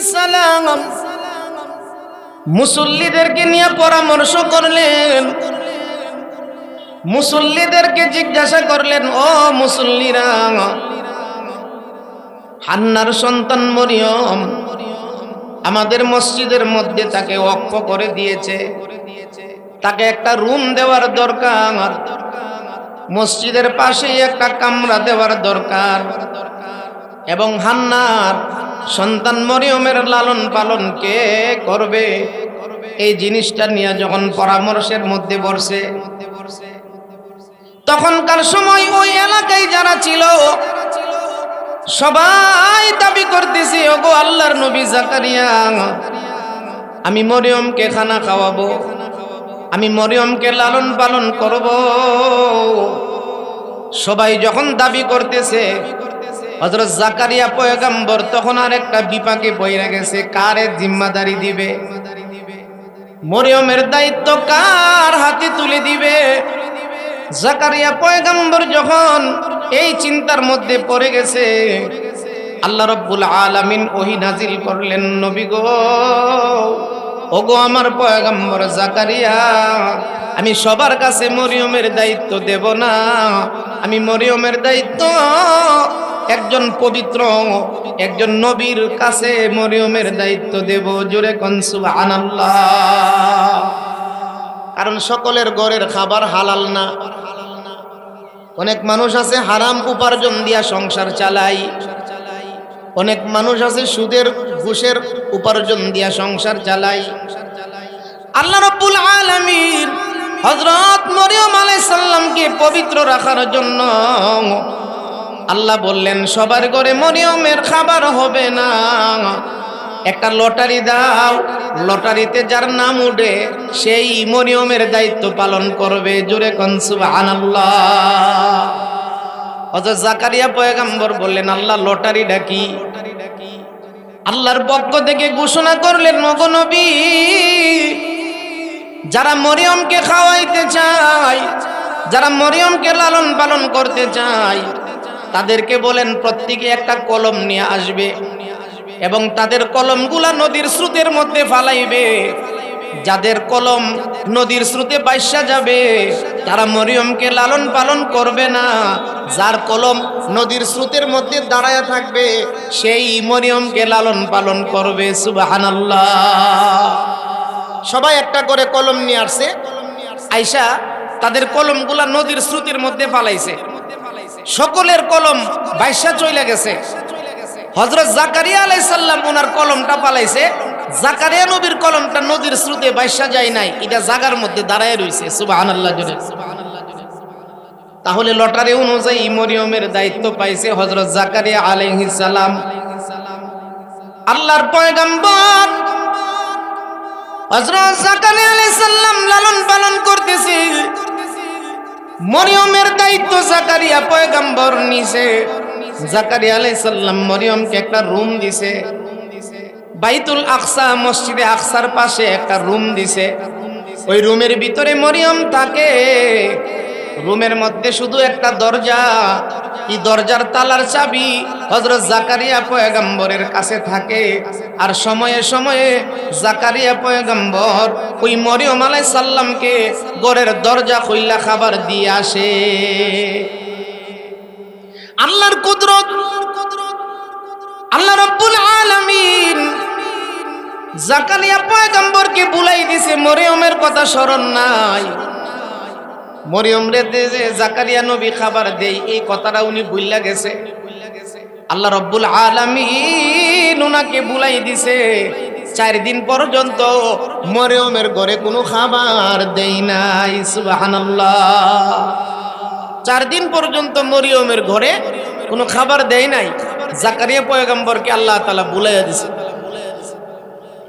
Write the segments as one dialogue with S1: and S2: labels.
S1: সালাম। মুসল্লিদেরকে নিয়ে পরামর্শ করলেন। মুসল্লিদেরকে জিজ্ঞাসা করলেন, ও মুসল্লিরা, হান্নার সন্তান মরিয়ম আমাদের মসজিদের মধ্যে তাকে অক্ষ করে দিয়েছে। তাকে একটা রুম দেওয়ার দরকার। মসজিদের পাশেই একটা কামরা দেওয়ার দরকার। এবং হান্নার সন্তান মরিয়মের লালন পালন কে করবে? এই জিনিসটা নিয়ে যখন পরামর্শের মধ্যে বসে, তখনকার সময় ওই এলাকায় যারা ছিল, সবাই দাবি করতেছি, ওগো আল্লাহর নবী জাকারিয়া, আমি মরিয়মকে খানা খাওয়াবো, আমি মরিয়মকে লালন পালন করব। সবাই যখন দাবি করতেছে হজরত জাকারিয়া পয়গাম্বর তখন আর একটা বিপাকে বইরা গেছে, কারে জিম্মাদারি দিবে? মরিয়মের দায়িত্ব কার হাতে তুলে দিবে? জাকারিয়া পয়গাম্বর যখন এই চিন্তার মধ্যে পড়ে গেছে, আল্লাহ রব্বুল আলামিন ওহি নাজিল করলেন, নবী গো, ওগো আমার পয়গাম্বর জাকারিয়া, আমি সবার কাছে মরিয়মের দায়িত্ব দেব না, আমি মরিয়মের দায়িত্ব একজন পবিত্র, একজন নবীর কাছে মরিয়মের দায়িত্ব দেব, জোরে কনসুব আনাল্লাহ কারণ সকলের ঘরের খাবার হালাল না। অনেক মানুষ আছে হারাম উপার্জন দিয়া সংসার চালাই অনেক মানুষ আছে সুদের ঘুষের উপার্জন দিয়া সংসার চালাই আল্লাহ রব্বুল আলামিন হযরত মরিয়ম আলাইহিস সালামকে পবিত্র রাখার জন্য আল্লাহ বললেন, সবার ঘরে মরিয়মের খাবার হবে না। একটা লটারি দাও, লটারিতে যার নাম উঠে, সেই মরিয়মের দায়িত্ব পালন করবে। জোরে কনসুব আনাল্লাহ অথচ জাকারিয়া পয়গাম্বর বললেন, আল্লাহ লটারি ডাকি আল্লাহর পক্ষ থেকে ঘোষণা করলেন মগনবী যারা মরিয়মকে খাওয়াইতে চায়, যারা মরিয়মকে লালন পালন করতে চায় তাদেরকে বলেন, প্রত্যেকে একটা কলম নিয়ে আসবে এবং তাদের কলমগুলা নদীর স্রোতের মধ্যে ফালাইবে। যাদের কলম নদীর স্রোতে বাইসা যাবে, তারা মরিয়মকে লালন পালন করবে না। যার কলম নদীর স্রোতের মধ্যে দাঁড়ায় থাকবে, সেই মরিয়মকে লালন পালন করবে, সুবাহানাল্লাহ। সবাই একটা করে কলম নিয়ে আসছে। আইসা তাদের কলমগুলা নদীর স্রোতের মধ্যে ফালাইছে। সকলের কলম বাইসা চলে গেছে। হজরত জাকারিয়া আলাইসাল্লাম ওনার কলমটা পালাইছে। জাকারিয়া নবীর কলমটা নদীর স্রোতে বাইসা যায় নাই, এটা জাগার মধ্যে দাঁড়ায় রয়েছে সুবাহান আল্লাহ জোরে। তাহলে লটারি অনুযায়ী মরিয়মের দায়িত্ব পাইছে হজরত জাকারিয়া আলাইহিস সালাম। আল্লাহর পয়গাম্বর হজরত জাকারিয়া আলাইহিস মরিয়মের দায়িত্ব জাকারিয়া পয়গাম্বর নিছে। জাকারিয়া আলাইহিস সালাম মরিয়মকে একটা রুম দিছে। বাইতুল আকসা মসজিদে আকসার পাশে একটা রুম দিছে। ওই রুমের ভিতরে মরিয়ম থাকে। রুমের মধ্যে শুধু একটা দরজা। এই দরজার তালার চাবি হজরত জাকারিয়া পয়গম্বরের কাছে থাকে। আর সময়ে সময়ে জাকারিয়া পয়গম্বর ওই মরিয়ম আলাই সাল্লামকে গড়ের দরজা খুইলা খাবার দিয়ে আসে। আল্লাহর কুদরত, আল্লাহ রব্বুল আলামিন জাকারিয়া পয়গম্বরকে বুলাই দিছে, মরিয়মের কথা স্মরণ নাই। মরিয়ম রে যে জাকারিয়া নবী খাবার দেই, এই কথাটা উনি ভুললা গেছে। আল্লাহ রব্বুল আলামিন উনাকে বুলাই দিছে, চার দিন পর্যন্ত মরিয়মের ঘরে কোনো খাবার দেই নাই, সুবহানাল্লাহ। চার দিন পর্যন্ত মরিয়মের ঘরে কোনো খাবার দেয় নাই, জাকারিয়া পয়গম্বরকে আল্লাহ তালা বুলাইয়া দিছে।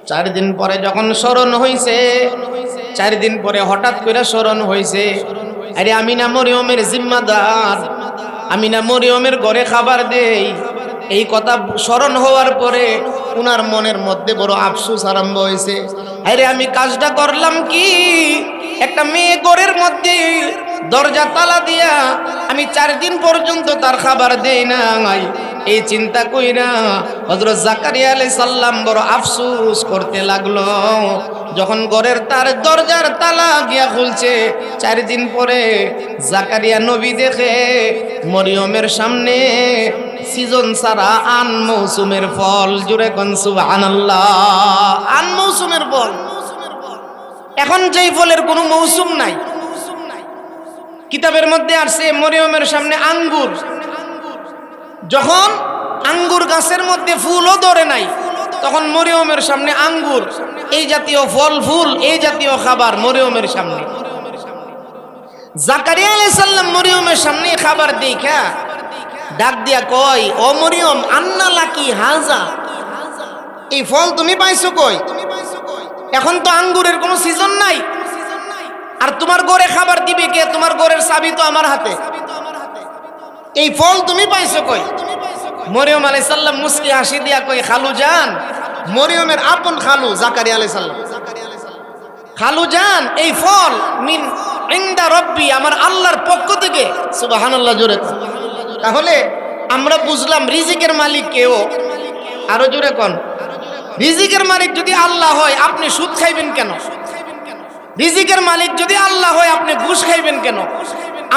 S1: চার দিন পরে যখন স্মরণ হইছে, চার দিন পরে হঠাৎ করে স্মরণ হইছে আরে আমি না মরিয়মের জিম্মাদার। আমি না মরিয়মের ঘরে খাবার দেই। এই কথা স্মরণ হওয়ার পরে উনার মনের মধ্যে বড় আফসোস আরম্ভ হয়েছে। আরে আমি কাজটা করলাম কি? একটা মেয়ে ঘরের মধ্যে দরজা তালা দিয়া আমি চার দিন পর্যন্ত তার খাবার দেই না এই চিন্তা কইরা হজরত জাকারিয়া আলাই সাল্লাম বড় আফসুস করতে লাগল। যখন ঘরের তার দরজার তালা গিয়া খুলছে চার দিন পরে জাকারিয়া নবী দেখে মরিয়মের সামনে, সিজন সারা আন মৌসুমের ফল জুড়ে কনসু আনাল্লাহ আন মৌসুমের ফল। এখন যেই ফলের কোনো মৌসুম নাই। কিতাবের মধ্যে আসছে মরিয়মের সামনে আঙ্গুর। যখন আঙ্গুর গাছের মধ্যে ফুলও ধরে নাই, তখন মরিয়মের সামনে আঙ্গুর। এই জাতীয় ফল ফুল এই জাতীয় খাবার মরিয়মের সামনে। জাকারিয়া আলাইহিস সালাম মরিয়মের সামনে খাবার দেখা ডাক দিয়া কয়, ও মরিয়ম, আন্না লাকি হাজা? এই ফল তুমি পাইছো কই? এখন তো আঙ্গুরের কোনো সিজন নাই। আর তোমার ঘরে খাবার দিবে কে? তোমার ঘরের চাবি তো আমার হাতে। এই ফল তুমি পাইছো কই? মরিয়ম আলাই সাল্লাম মুসকি হাসি দিয়া কই খালু যান মরিয়মের আপন খালু জাকারি আলাই সাল্লাম খালু যান এই ফল মিন ইন্দা রব্বি, আমার আল্লাহর পক্ষ থেকে। সুবহানাল্লাহ, জোরে তাহলে আমরা বুঝলাম রিজিকের মালিক কেও আরও জোরে কোন। রিজিকের মালিক যদি আল্লাহ হয়, আপনি সুদ খাইবেন কেন? রিজিকের মালিক যদি আল্লাহ হয়, আপনি ঘুষ খাইবেন কেন?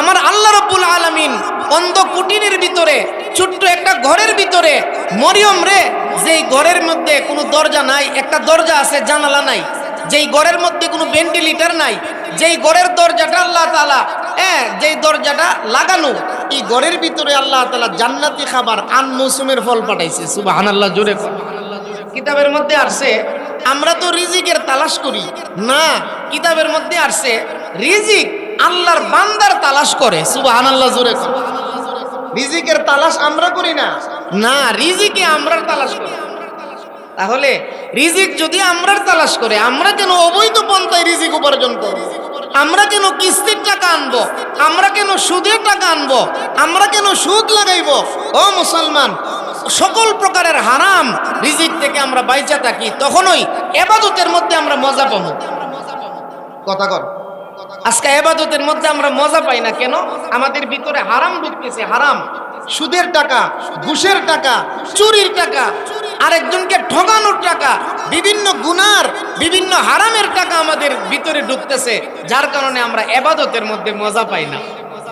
S1: আমার আল্লাহ রব্বুল আলামিন অন্ধ কুটিরের ভিতরে, ছোট্ট একটা ঘরের ভিতরে মরিয়ম রে, যেই ঘরের মধ্যে কোনো দরজা নাই, একটা দরজা আছে, জানালা নাই, যেই ঘরের মধ্যে কোনো ভেন্টিলেটর নাই, যেই ঘরের দরজাটা আল্লাহ তালা হ্যাঁ যেই দরজাটা লাগানো, এই ঘরের ভিতরে আল্লাহ তালা জান্নাতি খাবার আন মৌসুমের ফল পাঠাইছে, সুবহানাল্লাহ, জোরে কিতাবের মধ্যে আসছে, আমরা তো রিজিকের তালাশ করি। না, কিতাবের মধ্যে আসছে, রিজিক আল্লাহর বান্দার তালাশ করে। সুবাহান আল্লাহ জোরে রিজিকের তালাশ আমরা করি না। না রিজিকে আমরা তালাশ করি। তাহলে রিজিক যদি আমরার তালাশ করে আমরা কেন অবৈধ পন্থায় রিজিক উপার্জন করি আমরা কেন কিস্তির টাকা আনব? আমরা কেন সুদের টাকা আনব? আমরা কেন সুদ লাগাইবো? ও মুসলমান সকল প্রকারের হারাম রিজিক থেকে আমরা বাইচা থাকি তখনই এবাদতের মধ্যে আমরা মজা পাবো। কথা কর। আজকে এবাদতের মধ্যে আমরা মজা পাই না। কেন? আমাদের ভিতরে হারাম ঢুকতেছে, হারাম। সুদের টাকা, ঘুষের টাকা, চুরির টাকা, আরেকজনকে ঠগানোর টাকা, বিভিন্ন গুনার, বিভিন্ন হারামের টাকা আমাদের ভিতরে ঢুকতেছে, যার কারণে আমরা এবাদতের মধ্যে মজা পাই না।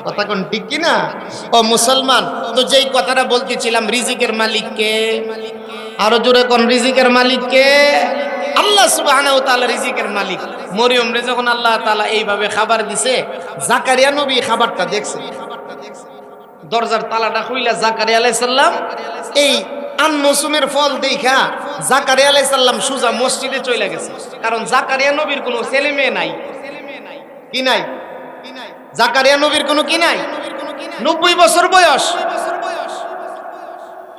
S1: কথা কোন ঠিক কি না? ও মুসলমান, তো যেই কথাটা বলতেছিলাম, রিজিকের মালিককে। আরও জোরে কোন রিজিকের মালিককে? আল্লাহ সুবহানাহু তাআলা রিজিকের মালিক। মরিয়ম রে যখন আল্লাহ তাআলা এইভাবে খাবার দিছে, জাকারিয়া নবী খাবারটা দেখছে। দরজার তালাটা খুইলা জাকারিয়া আলাইহিস সালাম, এই আন মৌসুমের ফল দেখা জাকারিয়া আলাইহিস সালাম সুজা মসজিদে চলে গেছে। কারণ জাকারিয়া নবীর কোনো ছেলে মেয়ে নাই। কি নাই? জাকারিয়া নবীর কোনো কি নাই? নব্বই বছর বয়স।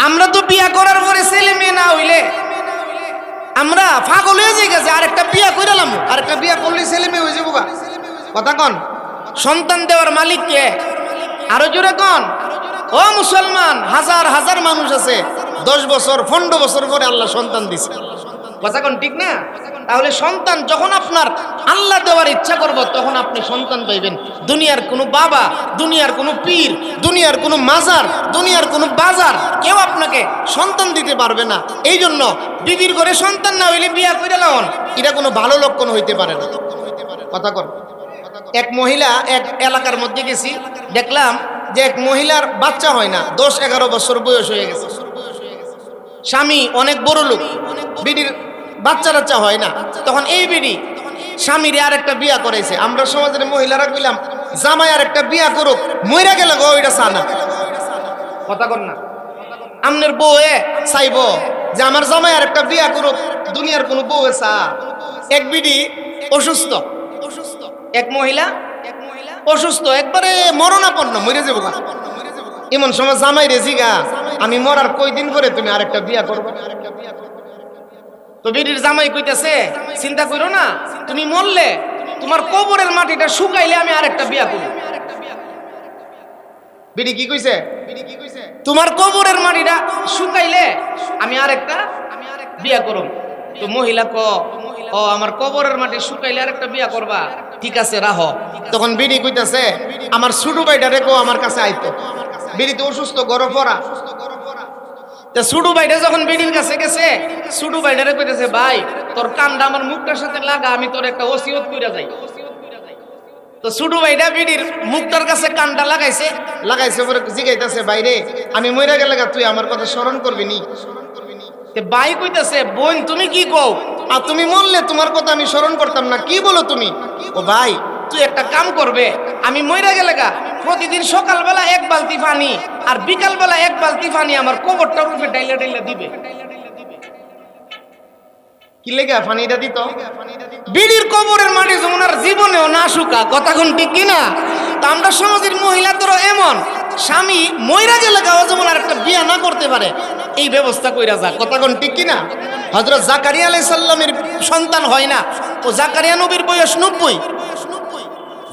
S1: আমরা তো বিয়া করার পরে ছেলে মেয়ে না হইলে আমরা ফাগল হয়ে যাই গেছে আর একটা বিয়া কইরালাম আরেকটা বিয়া করলে ছেলে মেয়ে হয়ে যাব কথা কন। সন্তান দেওয়ার মালিক কে? আরও জোরে কন। ও মুসলমান হাজার হাজার মানুষ আছে। দশ বছর পনেরো বছর পরে আল্লাহ সন্তান দিছে। কথা কন ঠিক না? তাহলে সন্তান যখন আপনার আল্লাহ দেওয়ার ইচ্ছা করব, তখন আপনি সন্তান পাইবেন। দুনিয়ার কোনো বাবা, দুনিয়ার কোনো পীর, দুনিয়ার কোনো মাজার, দুনিয়ার কোনো বাজার, কেউ আপনাকে সন্তান দিতে পারবে না। এই জন্য বিবির ঘরে সন্তান না হইলে বিয়া করে লাউন এটা কোনো ভালো লক্ষণ হইতে পারে না। কথা কর এক মহিলা এক এলাকার মধ্যে গেছি, দেখলাম যে এক মহিলার বাচ্চা হয় না, দশ এগারো বছর বয়স হয়ে গেছে। স্বামী অনেক বড় লোক বিডির বাচ্চা টাচ্চা হয় না। তখন এই বিডি স্বামীরে আর একটা বিয়া করেছে আমরা সমাজের মহিলারা কইলাম, জামাই আর একটা বিয়া করুক, মইরা গেলে গো, ওইটা সানা। কথা কর না। আমনের বউ এ চাইব যে, আমার জামাই আর একটা বিয়া করুক, দুনিয়ার কোনো এ চা এক বিডি অসুস্থ। অসুস্থ এক মহিলা অসুস্থ। একবারে মরণাপন্ন, মরে যাব এমন সময় জামাই রে জিগা, আমি মরার কই দিন করে তুমি আরেকটা বিয়া করবে? তো বিড়ির জামাই কইতাছে, চিন্তা করো না, তুমি মরলে তোমার কবরের মাটিটা শুকাইলে আমি আরেকটা বিয়া করব। বিড়ি কি কইছে? তোমার কবরের মাটিটা শুকাইলে আমি আরেকটা বিয়া করব। তো মহিলা ক, ও, আমার কবরের মাটি শুকাইলে আরেকটা বিয়া করবা। ঠিক আছে, রাহ। তখন বিড়ি কইতাছে, আমার ছোট ভাইটা রেখো আমার কাছে আইতো। বিড়ি তো অসুস্থ গরম পড়া। সুডু ভাইটা যখন বিডির কাছে গেছে, সুডু ভাইটারে কইতেছে, ভাই, তোর কানটা আমার মুখটার সাথে লাগা, আমি তোর একটা ওসিয়ত কইরা যাই। তো সুডু ভাইটা বিডির মুখটার কাছে কানটা লাগাইছে লাগাইছে পরে জিগাইতেছে বাইরে আমি মইরা গেলে তুই আমার কথা স্মরণ করবি নি? ভাই কইতাছে, বোন, তুমি কি কও? আর তুমি মরলে তোমার কথা আমি স্মরণ করতাম না, কি বলো তুমি? ও ভাই, তুই একটা কাম করবে, আমি মইরা গেলে প্রতিদিন সকালবেলা এক বালতি পানি আর বিকালবেলা এক বালতি পানি আমার কবরটার উপরে ডাইলা ডাইলা দিবে। কি লেগে পানিটা দিত? বিড়ির কবরের মাটি যেমন আর জীবনেও না শুকা, কথা কোন ঠিক কিনা? তা আমরা সমাজের মহিলাদেরও এমন। স্বামী মইরা গেলে গাওয়া যেমন আর একটা বিয়া না করতে পারে, এই ব্যবস্থা কইরা যা কথা কোন ঠিক কিনা? হজরত জাকারিয়া আলাইহিস সাল্লামের সন্তান হয় না। ও জাকারিয়া নবীর বয়স নব্বই।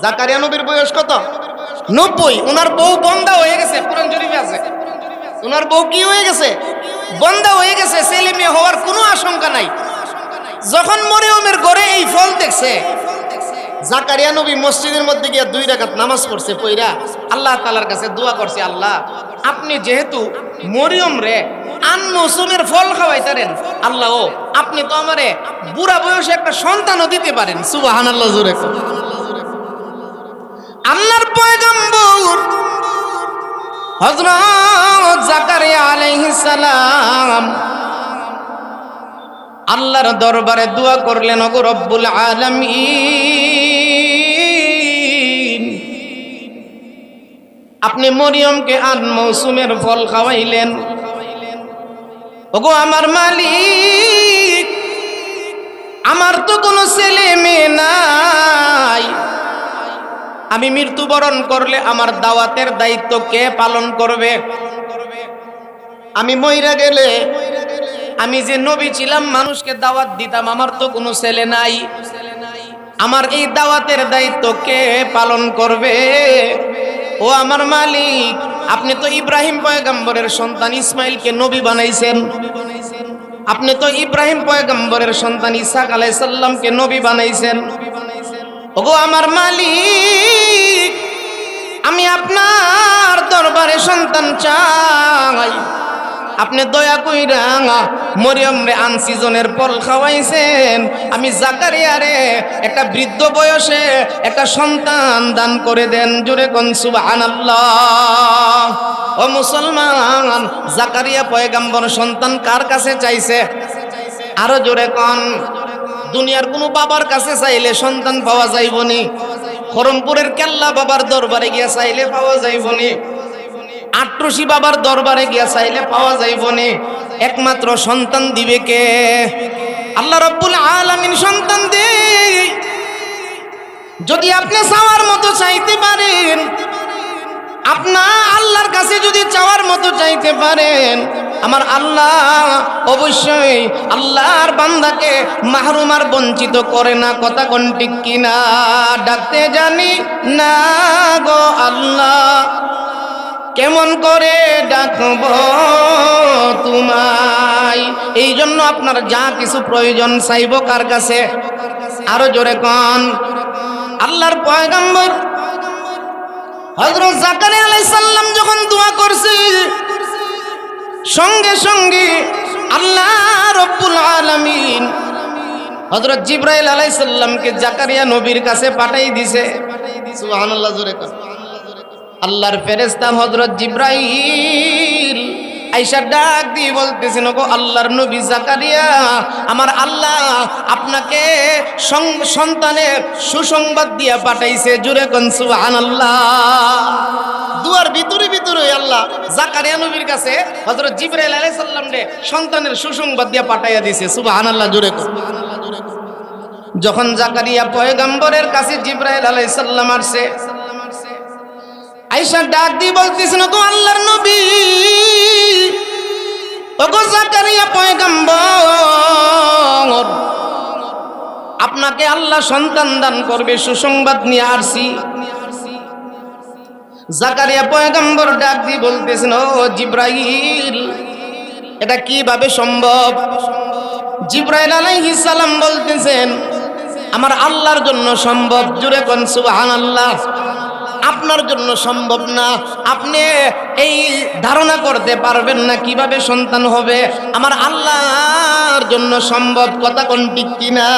S1: জাকারিয়া নবীর বয়স কত? নব্বই ওনার বউ বন্ধা হয়ে গেছে, পুরান জরিপে আছে। ওনার বউ কি হয়ে গেছে? বন্ধা হয়ে গেছে, ছেলে মেয়ে হওয়ার কোনো আশঙ্কা নাই। যখন মরিয়মের ঘরে এই ফল দেখছে, জাকারিয়া নবী মসজিদের মধ্যে গিয়ে দুই রাকাত নামাজ পড়ছে পইরা আল্লাহ তালার কাছে দোয়া করছে, আল্লাহ, আপনি যেহেতু মরিয়ম রে আন মৌসুমের ফল খাওয়াইতারেন, আল্লাহ ও, আপনি তো আমারে বুড়া বয়সে একটা সন্তানও দিতে পারেন। সুবাহান আল্লাহ জোরে। আল্লাহর পয়গম্বর হযরত জাকারিয়া আলাইহিস সালাম আল্লাহর দরবারে দোয়া করলেন, ওগো রব্বুল আলামিন, আপনি মরিয়মকে আন মৌসুমের ফল খাওয়াইলেন। ওগো আমার মালিক, আমার তো কোনো ছেলে মেয়ে নাই। আমি মৃত্যুবরণ করলে আমার দাওয়াতের দায়িত্ব কে পালন করবে? আমি মইরা গেলে, আমি যে নবী ছিলাম, মানুষকে দাওয়াত দিতাম, আমার তো কোনো ছেলে নাই। আমার এই দাওয়াতের দায়িত্ব কে পালন করবে? ও আমার মালিক, আপনি তো ইব্রাহিম পয়গম্বরের সন্তান, ইসমাইলকে নবী বানাইছেন। আপনি তো ইব্রাহিম পয়গম্বরের সন্তান ইসাক আলাইসাল্লামকে নবী বানাইছেন। ওগো আমার মালিক, আমি আপনার দরবারে সন্তান চাই। আপনি দয়া কইরা মরিয়ম রে আনসিজনের পল খাওয়াইছেন। আমি জাকারিয়া রে একটা বৃদ্ধ বয়সে একটা সন্তান দান করে দেন। জোরে কোন সুবহানাল্লাহ। ও মুসলমান, জাকারিয়া পয়গাম্বর সন্তান কার কাছে চাইছে? আরও জোরে কোন। দুনিয়ার কোনো বাবার কাছে চাইলে সন্তান পাওয়া যাইব যাইবনি। খরমপুরের কেল্লা বাবার দরবারে গিয়া চাইলে পাওয়া যাইব যাইবনি। আট্রসি বাবার দরবারে গিয়া চাইলে পাওয়া যাইব যাইবনি। একমাত্র সন্তান দিবে কে? আল্লাহ রব্বুল আলামিন সন্তান দে যদি আপনি চাওয়ার মতো চাইতে পারেন, আপনার আল্লাহর কাছে যদি চাওয়ার মতো চাইতে পারেন আমার আল্লাহ অবশ্যই আল্লাহর বান্দাকে মাহরুম আর বঞ্চিত করে না। কথা কোন ঠিক কিনা? ডাকতে জানি না গো আল্লাহ। কেমন করে ডাকব তোমায়? এই জন্য আপনার যা কিছু প্রয়োজন চাইব কার কাছে? আরও জোরে কন। আল্লাহর পয়গম্বর হজরত জাকারি আলাইসাল্লাম যখন দোয়া করছে সঙ্গে সঙ্গে আল্লাহ রব্বুল আলামিন হজরত জিব্রাইল আলাইসাল্লামকে জাকারিয়া নবীর কাছে পাঠাই দিছে। সুবহানাল্লাহ, জোরে আল্লাহর ফেরেস্তা হজরত জিব্রাইল আইসা ডাক দিয়ে বলতেছেন গো আল্লাহর নবী জাকারিয়া, আমার আল্লাহ আপনাকে সন্তানের সুসংবাদ দিয়া পাঠাইছে, জুরে কোন সুবহানাল্লাহ। দুয়ার ভিতরে ভিতরে আল্লাহ জাকারিয়া নবীর কাছে হযরত জিবরাইল আলাইহিস সালাম রে সন্তানের সুসংবাদ দিয়া পাঠাইয়া দিয়েছে সুবহানাল্লাহ, জুরে কোন। যখন জাকারিয়া পয়গম্বরের কাছে জিব্রাইল আলাইহিস সালাম আসছে আইসা ডাক দিয়ে বলতেছেন গো আল্লাহর নবী আপনাকে আল্লাহ সন্তান দান করবে, সুসংবাদ নিয়ে আসছি। জাকারিয়া পয়গম্বর ডাক দিয়ে বলতেছেন, ও জিব্রাইল, এটা কীভাবে সম্ভব? জিব্রাইল আলাইহিস সালাম বলতেছেন, আমার আল্লাহর জন্য সম্ভব জুড়ে কোন সুবহানাল্লাহ। আপনি আপনার জন্য সম্ভব না। আপনি এই ধারণা করতে পারবেন না কীভাবে সন্তান হবে। আমার আল্লাহর জন্য সম্ভব কথা কোন ঠিক কিনা?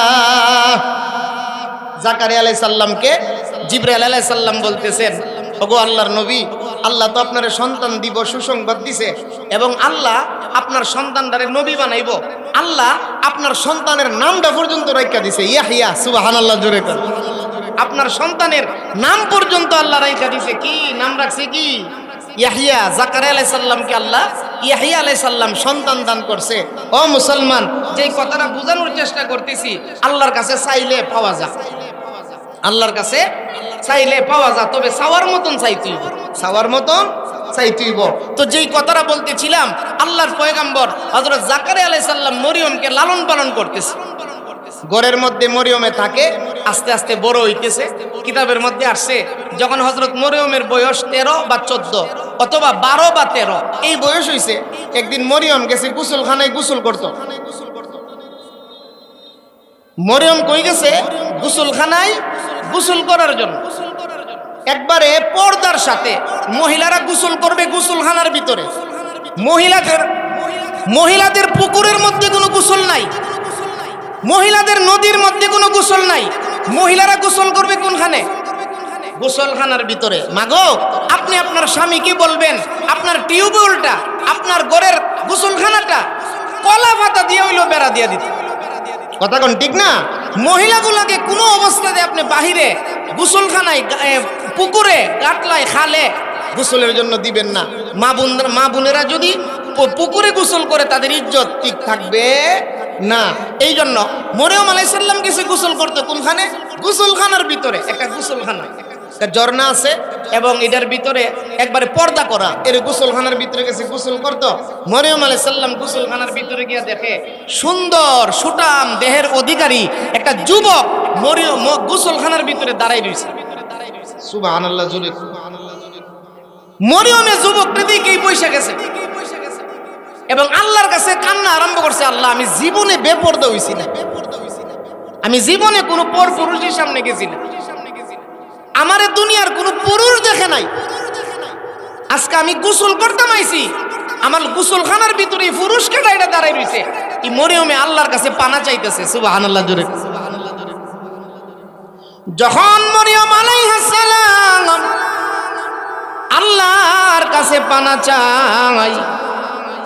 S1: জাকারি আলাই সাল্লামকে জিব্রাইল আলাই সাল্লাম বলতেছেন, ওগো আল্লাহর নবী, আল্লাহ তো আপনার সন্তান দিব, সুসংবাদ দিছে এবং আল্লাহ আপনার সন্তানটারে নবী বানাইব। আল্লাহ আপনার সন্তানের নামটা পর্যন্ত রক্ষা দিছে। ইয়াহিয়া, সুবহানাল্লাহ, জোরে কর। আপনার সন্তানের নাম পর্যন্ত আল্লাহ রাইখা দিছে। কি? নাম রাখছে কি? ইয়াহিয়া, জাকারিয়া আলাই সাল্লামকে আল্লাহ? ইয়াহিয়া আলাই সাল্লাম সন্তান দান করছে। ও মুসলমান, যেই কথাটা বোঝানোর চেষ্টা করতেছি, আল্লাহর কাছে চাইলে পাওয়া যায় আল্লাহর কাছে চাইলে পাওয়া যায় তবে চাওয়ার মতন চাইতেইব চাওয়ার মতন চাইতেইব তো যেই কথাটা বলতেছিলাম, আল্লাহর পয়গাম্বর হযরত জাকারিয়া আলাইহিস সালাম মরিয়মকে লালন পালন করতেছে। ঘরের মধ্যে মরিয়মে থাকে আস্তে আস্তে বড় হইতেছে, কিতাবের মধ্যে আসছে, যখন হজরত মরিয়মের বয়স তেরো বা চোদ্দ অথবা বারো বা তেরো, এই বয়স হইছে, একদিন মরিয়ম গেছে গুসলখানায় গুসল করতো। মরিয়ম কই গেছে? গুসলখানায় গুসল করার জন্য। একবারে পর্দার সাথে মহিলারা গুসল করবে গুসলখানার ভিতরে। মহিলাদের মহিলাদের পুকুরের মধ্যে কোনো গোসল নাই। মহিলাদের নদীর মধ্যে কোনো গোসল নাই। মহিলারা গোসল করবে কোনখানে? গোসলখানার ভিতরে। মাগো, আপনি আপনার স্বামী স্বামীকে বলবেন? আপনার টিউবওয়েলটা, আপনার ঘরের গোসলখানাটা কলা পাতা দিয়ে হইল বেড়া দিয়ে দিতে। কথা কোন, ঠিক না? মহিলাগুলোকে কোনো অবস্থাতে আপনি বাহিরে গোসলখানায় পুকুরে কাটলায় খালে গোসলের জন্য দিবেন না। মা বোন মা বোনেরা যদি পুকুরে গোসল করে তাদের ইজ্জত ঠিক থাকবে। না এই জন্য মরিয়ম আলাইসাল্লাম কিছু গোসল করতো কোনখানে? গোসলখানার ভিতরে, একটা গোসলখানা। একটা ঝর্ণা আছে এবং এটার ভিতরে একবারে পর্দা করা। এর গোসলখানার ভিতরে গেছে গোসল করতো। মরিয়ম আলাই সাল্লাম গোসলখানার ভিতরে গিয়ে দেখে, সুন্দর সুটাম দেহের অধিকারী একটা যুবক মরিয়ম গোসলখানার ভিতরে দাঁড়াই রয়েছে। সুবহানাল্লাহ, জুরে। মরিয়মে যুবকটা দিকেই পয়সা গেছে এবং আল্লাহর কাছে কান্না আরম্ভ করছে, আল্লাহ, আমি জীবনে বেপর্দা হইছি না। আমি জীবনে কোনো পর পুরুষের সামনে গেছি না। আমার দুনিয়ার কোনো পুরুষ দেখে নাই। আজকে আমি গোসল করতাম আইছি। আমার গোসলখানার ভিতরে পুরুষ কেটা দাঁড়াই রয়েছে এই মরিয়মে আল্লাহর কাছে পানা চাইতেছে, সুবহানাল্লাহ জোরে। যখন মরিয়ম সালাম আল্লাহর কাছে পানা চাই